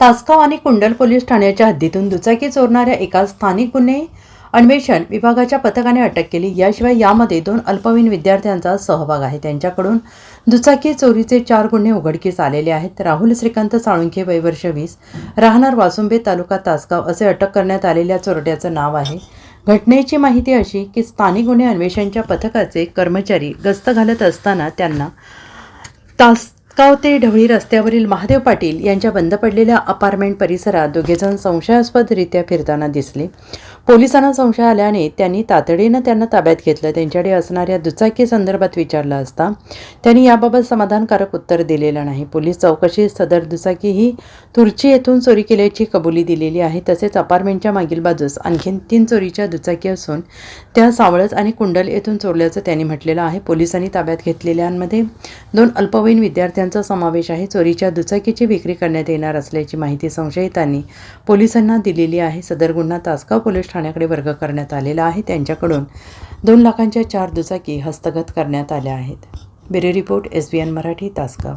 तासगाव आणि कुंडल पोलीस ठाण्याच्या हद्दीतून दुचाकी चोरणाऱ्या एका स्थानिक गुन्हे अन्वेषण विभागाच्या पथकाने अटक केली. याशिवाय यामध्ये दोन अल्पवयीन विद्यार्थ्यांचा सहभाग आहे. त्यांच्याकडून दुचाकी चोरीचे चार गुन्हे उघडकीस आलेले आहेत. राहुल श्रीकांत साळुंखे वयवर्ष वीस राहणार वासुंबे तालुका तासगाव असे अटक करण्यात आलेल्या चोरट्याचं नाव आहे. घटनेची माहिती अशी की स्थानिक गुन्हे अन्वेषणच्या पथकाचे कर्मचारी गस्त घालत असताना त्यांना तास तासगाव ते ढवळी रस्त्यावरील महादेव पाटील यांच्या बंद पडलेल्या अपार्टमेंट परिसरात दोघेजण संशयास्पदरित्या फिरताना दिसले. पोलिसांना संशय आल्याने त्यांनी तातडीनं त्यांना ताब्यात घेतलं. त्यांच्याकडे असणाऱ्या दुचाकी संदर्भात विचारलं असता त्यांनी याबाबत समाधानकारक उत्तर दिलेलं नाही. पोलीस चौकशीत सदर दुचाकी ही तुर्ची येथून चोरी केल्याची कबुली दिलेली आहे. तसेच अपार्टमेंटच्या मागील बाजूस आणखीन तीन चोरीच्या दुचाकी असून त्या सावळज आणि कुंडल येथून चोरल्याचं त्यांनी म्हटलेलं आहे. पोलिसांनी ताब्यात घेतलेल्यांमध्ये दोन अल्पवयीन यांचा समावेश आहे. चोरीच्या दुचाकीची विक्री करण्यात येणार असल्याची माहिती संशयितांनी पोलिसांना दिलेली आहे. सदर गुन्हा तासगाव पोलीस ठाण्याकडे वर्ग करण्यात आलेला आहे. त्यांच्याकडून दोन लाखांच्या चार दुचाकी हस्तगत करण्यात आल्या आहेत. Bureau report S B N Marathi Tasgaon.